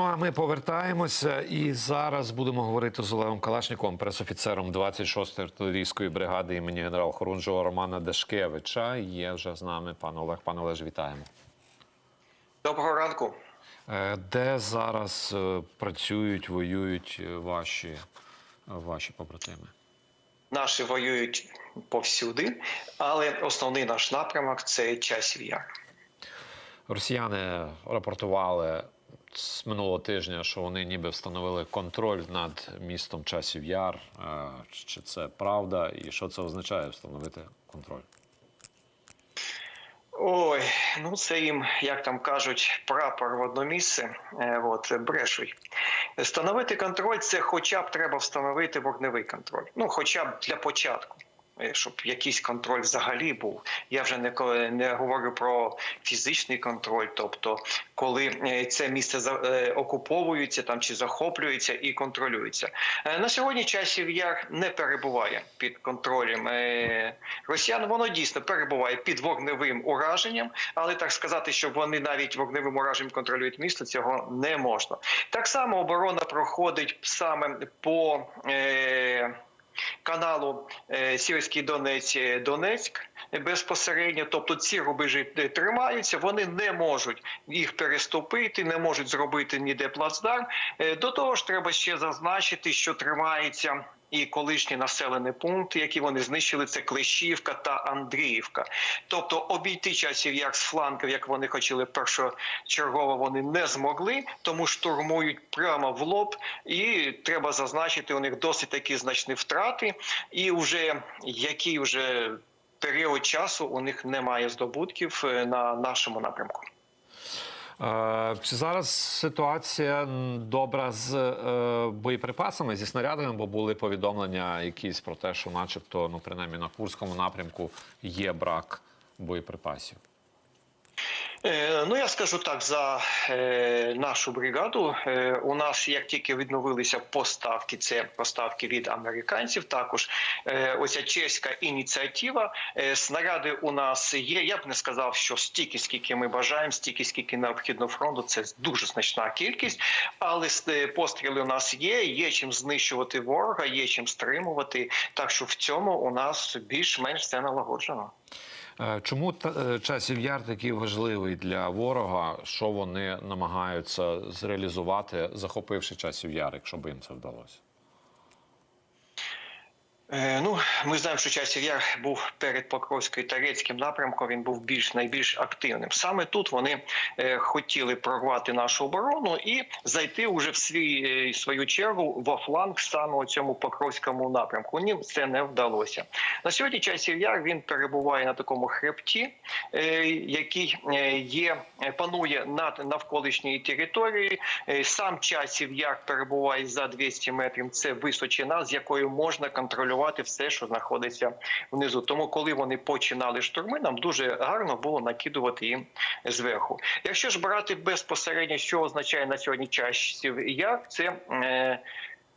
Ну, а ми повертаємося і зараз будемо говорити з Олегом Калашником, пресофіцером 26-ї артилерійської бригади імені генерал хорунжого Романа Дашкевича. Є вже з нами пан Олег. Пан Олеж, вітаємо. Доброго ранку. Е, Де зараз е, працюють, воюють е, ваші, ваші побратими? Наші воюють повсюди, але основний наш напрямок це часів яр. Росіяни рапортували з минулого тижня, що вони ніби встановили контроль над містом Часів Яр. Е, Чи це правда, і що це означає встановити контроль? Ой, ну це їм, як там кажуть, прапор в одно місце. Е, от брешуть. Встановити контроль це хоча б треба встановити вогневий контроль. Ну, хоча б для початку. Е, Щоб якийсь контроль взагалі був. Я вже не не говорю про фізичний контроль, тобто коли е, це місце е, окуповується там чи захоплюється і контролюється. На сьогодні часів яр не перебуває під контролем росіян. Воно дійсно перебуває під вогневим ураженням, але так сказати, що вони навіть вогневим ураженням контролюють місто, цього не можна. Так само оборона проходить саме по. Каналу е, Сірський Донець е, Донецьк безпосередньо, тобто ці рубежі е, тримаються, вони не можуть їх переступити, не можуть зробити ніде плацдарм. Е, До того ж, треба ще зазначити, що тримається. І колишні населені пункти, які вони знищили, це Клещівка та Андріївка. Тобто обійти часів як з флангів, як вони хотіли першочергово, вони не змогли, тому штурмують прямо в лоб. І треба зазначити, у них досить такі значні втрати, і вже який вже період часу у них немає здобутків е, на нашому напрямку. Е, Чи зараз ситуація добра з е, боєприпасами, зі снарядами, бо були повідомлення якісь про те, що, начебто, ну принаймні на Курському напрямку є брак боєприпасів. Е, Ну я скажу так за е, нашу бригаду. Е, у нас як тільки відновилися поставки, це поставки від американців. Також оця чеська ініціатива. Снаряди у нас є. Я б не сказав, що стільки, скільки ми бажаємо, стільки, скільки необхідно фронту. Це дуже значна кількість, але постріли у нас є. Є чим знищувати ворога, є чим стримувати. Так що в цьому у нас більш-менш все налагоджено. Е, Чому е, часів яр такий важливий для ворога? Що вони намагаються зреалізувати, захопивши часів яр, якщо б їм це вдалося? Е, Ну, ми знаємо, що часів яр був перед Покровською Тарецьким напрямком. Він був більш найбільш активним. Саме тут вони е, хотіли прорвати нашу оборону і зайти уже в свій е, свою чергу во фланг саме у цьому Покровському напрямку. Їм це не вдалося. На сьогодні часів яр він перебуває на такому хребті, який є панує над навколишньої території. Сам часів яр перебуває за 200 метрів. Це височина, з якою можна контролювати все, що знаходиться внизу. Тому, коли вони починали штурми, нам дуже гарно було накидувати їм зверху. Якщо ж брати безпосередньо, що означає на сьогодні часів яр, це е,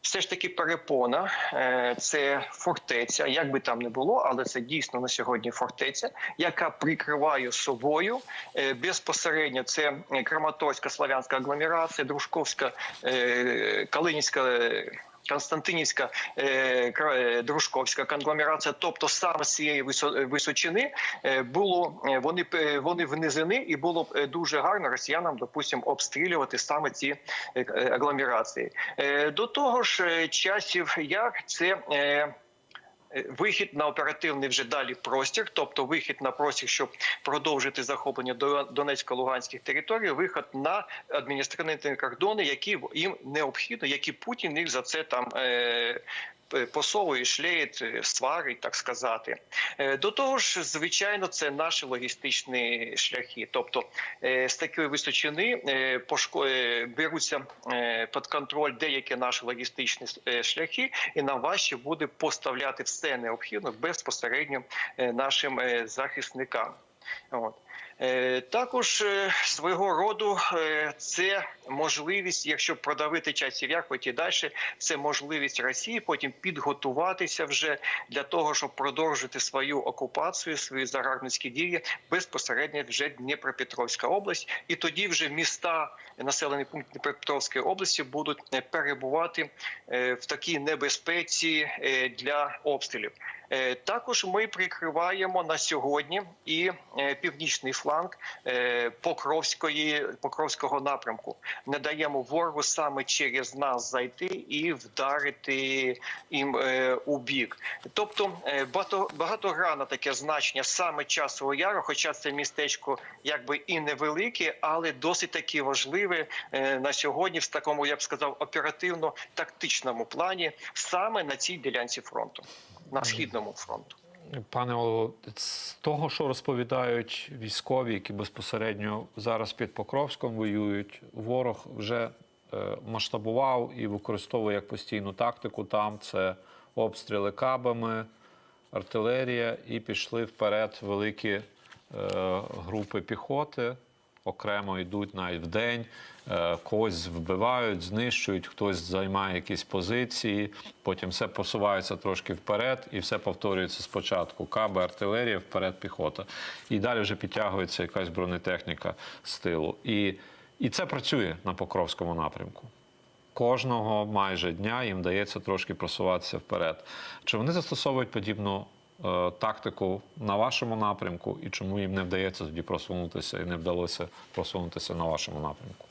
все ж таки перепона, е, це фортеця, як би там не було, але це дійсно на сьогодні фортеця, яка прикриває собою е, безпосередньо це Краматорська славянська агломерація, Дружковська, е, Калинівська. Е, Константинівська е, е, дружковська конгломерація, тобто саме з цієї висо- височини е, було е, вони вони внизини, і було б е, дуже гарно росіянам, допустимо, обстрілювати саме ці е, е, агломерації. Е, До того ж, е, часів як це. Е, е, Вихід на оперативний вже далі простір, тобто вихід на простір, щоб продовжити захоплення До- Донецько-Луганських територій, вихід на адміністративні кордони, які їм необхідно, які Путін їх за це там. Е- Посовує, е, сварить, так сказати. Е, До того ж, звичайно, це наші логістичні шляхи. Тобто з такої височини беруться під контроль деякі наші логістичні шляхи, і нам важче буде поставляти все необхідне безпосередньо нашим захисникам. От. Е, Також е, свого роду е, це можливість, якщо продавити часів яр, потім далі, це можливість Росії потім підготуватися вже для того, щоб продовжити свою окупацію, свої загарбницькі дії безпосередньо вже Дніпропетровська область, і тоді вже міста населений пункт Дніпропетровської області будуть перебувати в такій небезпеці для обстрілів. Е, Також ми прикриваємо на сьогодні і е, північний фланг е, Покровської Покровського напрямку. Не даємо ворогу саме через нас зайти і вдарити їм у бік. Тобто багато, багатогранне таке значення саме часового яру, хоча це містечко якби і невелике, але досить таки важливе на сьогодні, в такому я б сказав, оперативно-тактичному плані, саме на цій ділянці фронту, на східному фронту. Пане Олево, з того, що розповідають військові, які безпосередньо зараз під Покровськом воюють, ворог вже е, масштабував і використовує як постійну тактику. Там це обстріли кабами, артилерія, і пішли вперед великі е, групи піхоти. Окремо йдуть навіть в день, е, когось вбивають, знищують, хтось займає якісь позиції, потім все посувається трошки вперед, і все повторюється спочатку. Каби, артилерія, вперед піхота. І далі вже підтягується якась бронетехніка з тилу. І, і це працює на Покровському напрямку. Кожного майже дня їм вдається трошки просуватися вперед. Чи вони застосовують подібну тактику на вашому напрямку, і чому їм не вдається тоді просунутися і не вдалося просунутися на вашому напрямку?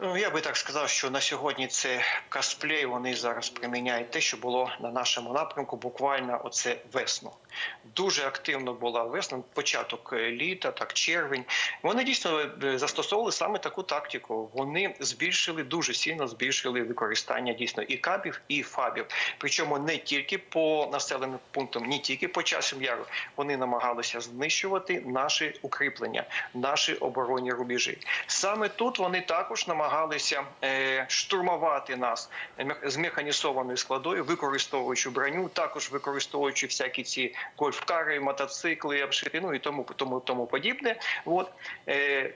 Ну, я би так сказав, що на сьогодні це косплей. Вони зараз приміняють те, що було на нашому напрямку. Буквально оце весну. Дуже активно була весна, початок е, літа, так червень. Вони дійсно е, застосовували саме таку тактику. Вони збільшили дуже сильно збільшили використання дійсно і кабів, і фабів. Причому не тільки по населеним пунктам, не тільки по часам яру. Вони намагалися знищувати наші укріплення, наші оборонні рубежі. Саме тут вони також намагалися е, штурмувати нас е, з механізованою складою, використовуючи броню, також використовуючи всякі ці гольфкари, мотоцикли, обшити, ну і тому тому, тому подібне. От е,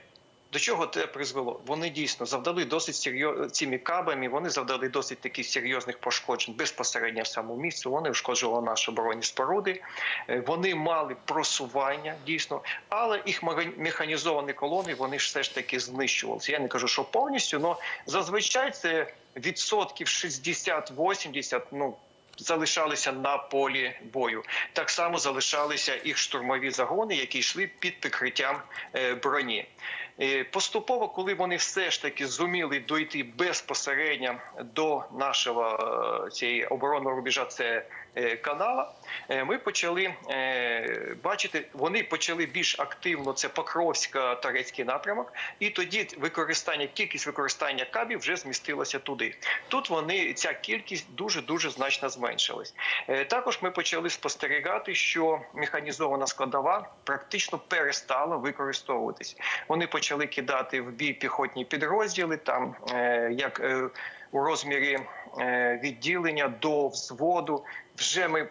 до чого це призвело? Вони дійсно завдали досить серйоз цими кабами. Вони завдали досить таких серйозних пошкоджень безпосередньо в самому місці. Вони ушкоджували наші оборонні споруди. Е, Вони мали просування дійсно, але їх механізовані колони вони все ж таки знищувалися. Я не кажу, що повністю, але зазвичай це відсотків 60-80, ну. Залишалися на полі бою. Так само залишалися і штурмові загони, які йшли під прикриттям е, броні. Е, Поступово, коли вони все ж таки зуміли дойти безпосередньо до нашого е, цієї оборонного рубежа, це канала, е, ми почали е, бачити, вони почали більш активно це Покровська Торецький напрямок, і тоді використання, кількість використання кабів вже змістилася туди. Тут вони ця кількість дуже дуже значно зменшилась. Е, Також ми почали спостерігати, що механізована складова практично перестала використовуватись. Вони почали кидати в бій піхотні підрозділи, там е, як е, у розмірі е, відділення до взводу. Вже ми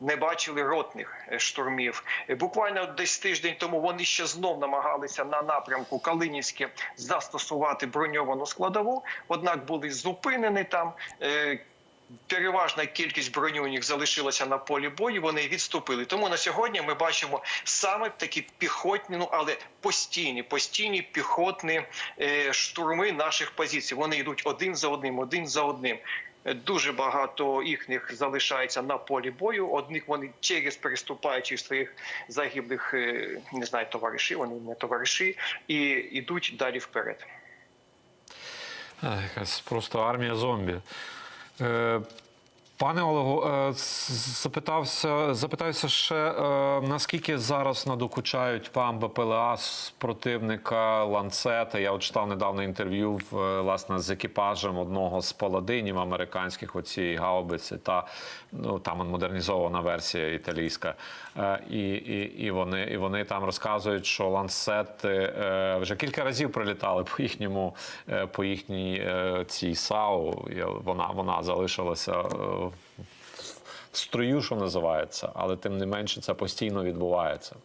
не бачили ротних е, штурмів. Е, Буквально десь тиждень тому вони ще знов намагалися на напрямку Калинівське застосувати броньовану складову, однак були зупинені там. Е, Переважна кількість них залишилася на полі бою. Вони відступили. Тому на сьогодні ми бачимо саме такі піхотні, ну але постійні, постійні піхотні е, штурми наших позицій. Вони йдуть один за одним, один за одним. Е, Дуже багато їхніх залишається на полі бою. Одних вони через переступаючи своїх загиблих, е, не знаю, товаришів, вони не товариші, і йдуть далі вперед. Е, Якась просто армія зомбі. Пане Олегу, е, запитався, запитаюся ще, е, наскільки зараз надокучають вам БПЛА з противника ланцета? Я от читав недавно інтерв'ю е, власне з екіпажем одного з паладинів американських оцієї гаубиці, та ну там модернізована версія італійська. І, і, і, вони, і вони там розказують, що ланцети вже кілька разів прилітали по їхньому, по їхній цій САУ. Вона, вона залишилася в строю, що називається, але тим не менше це постійно відбувається.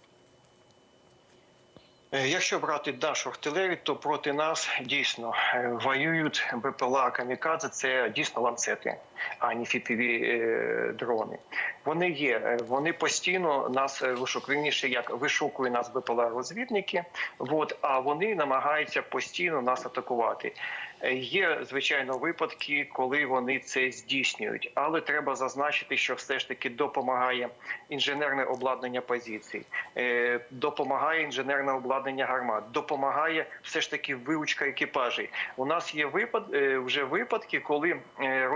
Е, якщо брати нашу артилерію, то проти нас дійсно е, воюють БПЛА Камікадзе. Це дійсно ланцети а не фіпіві дрони. Вони є. е, Вони постійно нас е, вишукують. Як вишукує нас БПЛА розвідники. А вони намагаються постійно нас атакувати. Е, Є звичайно випадки, коли вони це здійснюють, але треба зазначити, що все ж таки допомагає інженерне обладнання позицій, е, допомагає інженерне обладнання гармат, допомагає все ж таки вилучка екіпажей. У нас є випад е, вже випадки, коли е,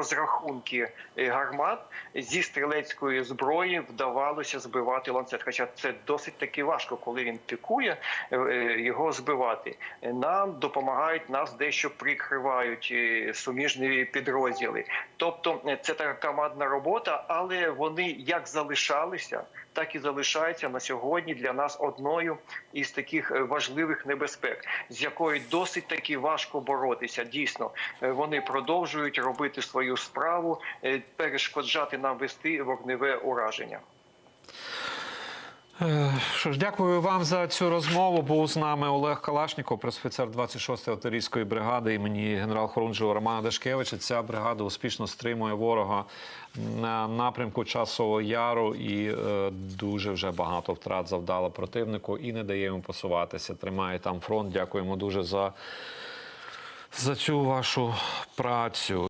розрахунки е, гармат зі стрілецької зброї вдавалося збивати ланцет. Хоча це досить таки важко, коли він пікує е, е, його збивати. Нам допомагають нас дещо прикривають суміжні підрозділи. Тобто це така командна робота, але вони як залишалися, так і залишаються на сьогодні для нас одною із таких важливих небезпек, з якою досить таки важко боротися. Дійсно, вони продовжують робити свою справу, е, перешкоджати нам вести вогневе ураження. Е, Що ж, дякую вам за цю розмову. Був з нами Олег Калашніков, пресофіцер 26-ї артилерійської бригади імені генерал хорунжого Романа Дашкевича. Ця бригада успішно стримує ворога на напрямку Часового Яру і е, дуже вже багато втрат завдала противнику і не дає йому посуватися. Тримає там фронт. Дякуємо дуже за, за цю вашу працю.